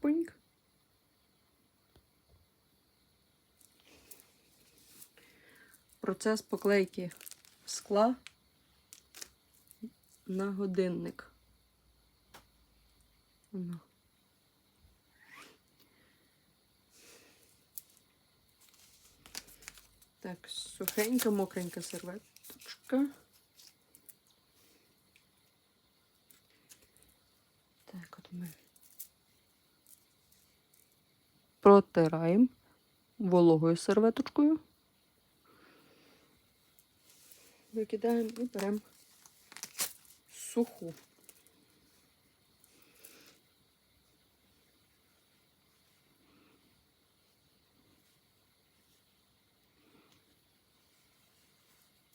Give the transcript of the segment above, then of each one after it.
Пиньк. Процес поклейки скла на годинник. Так, сухенька, мокренька серветочка. Так, от ми протираємо вологою серветочкою. Викидаємо і беремо суху.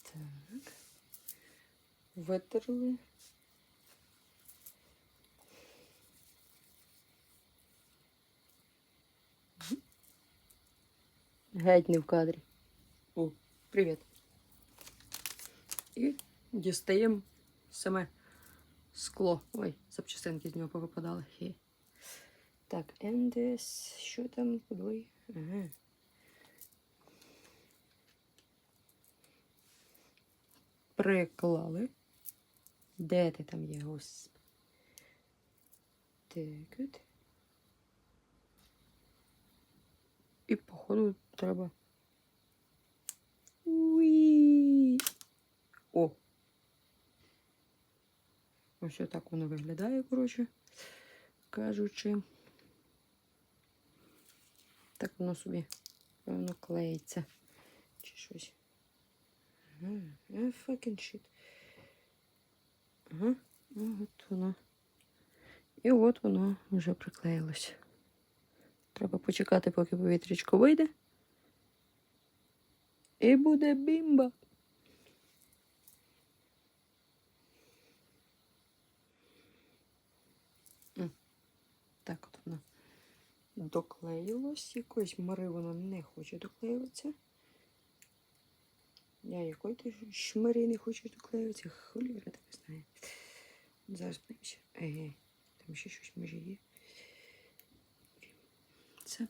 Так. Витерли. Геть не в кадрі. О, привіт. І дістаємо саме скло. Ой, запчастинки з нього повипадали. Хі. Так, ендес. Що там? Куди? Ага. Приклали. Де ти там є, господи? Так, от. І, походу, треба. Уї. О. Ось так воно виглядає, коротше, кажучи. Так воно собі, певно, клеїться. Чи щось. Ага, fucking shit. Ага, ну, от воно. І от воно вже приклеїлось. Треба почекати, поки повітрячко вийде. І буде бімба. Так от воно доклеїлось. Якоїсь мари воно не хоче доклеюватися. Я якої ти шмари не хочу доклеюватися. Холіра тебе знає. Зараз подивимося. Еге, там ще щось може є. Це